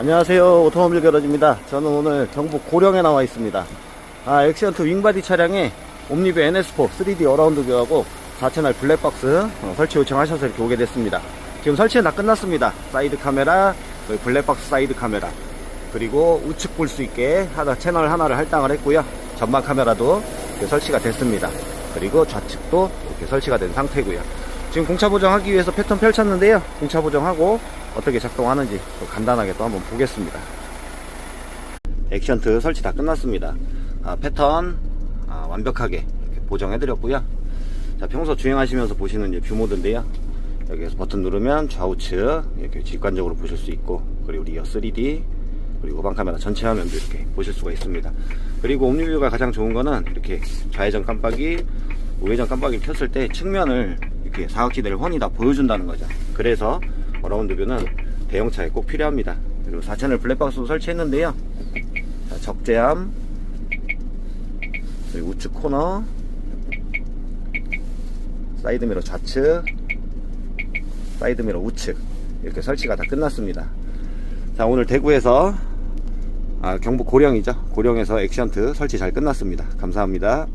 안녕하세요. 오토모빌 겨러지입니다. 저는 오늘 경북 고령에 나와 있습니다. 아 엑시언트 윙바디 차량에 옴니뷰 NS4 3D 어라운드 뷰하고 4채널 블랙박스 어, 설치 요청하셔서 이렇게 오게 됐습니다. 지금 설치는 다 끝났습니다. 사이드 카메라 블랙박스 사이드 카메라 그리고 우측 볼 수 있게 하나 채널 하나를 할당을 했고요. 전방 카메라도 설치가 됐습니다. 그리고 좌측도 이렇게 설치가 된 상태고요. 지금 공차 보정하기 위해서 패턴 펼쳤는데요. 공차 보정하고 어떻게 작동하는지 또 간단하게 또 한번 보겠습니다. 액션트 설치 다 끝났습니다. 아, 패턴 아, 완벽하게 보정해 드렸고요. 자 평소 주행하시면서 보시는 이제 뷰 모드인데요. 여기에서 버튼 누르면 좌우측 이렇게 직관적으로 보실 수 있고 그리고 리어 3D 그리고 후방 카메라 전체 화면도 이렇게 보실 수가 있습니다. 그리고 옴니뷰가 가장 좋은 거는 이렇게 좌회전 깜빡이 우회전 깜빡이를 켰을 때 측면을 이렇게 사각지대를 훤히 다 보여준다는 거죠. 그래서 어라운드 뷰는 대형차에 꼭 필요합니다. 그리고 4채널 블랙박스도 설치했는데요. 자, 적재함 그리고 우측 코너 사이드미러 좌측 사이드미러 우측 이렇게 설치가 다 끝났습니다. 자 오늘 대구에서 아, 경북 고령이죠? 고령에서 액션트 설치 잘 끝났습니다. 감사합니다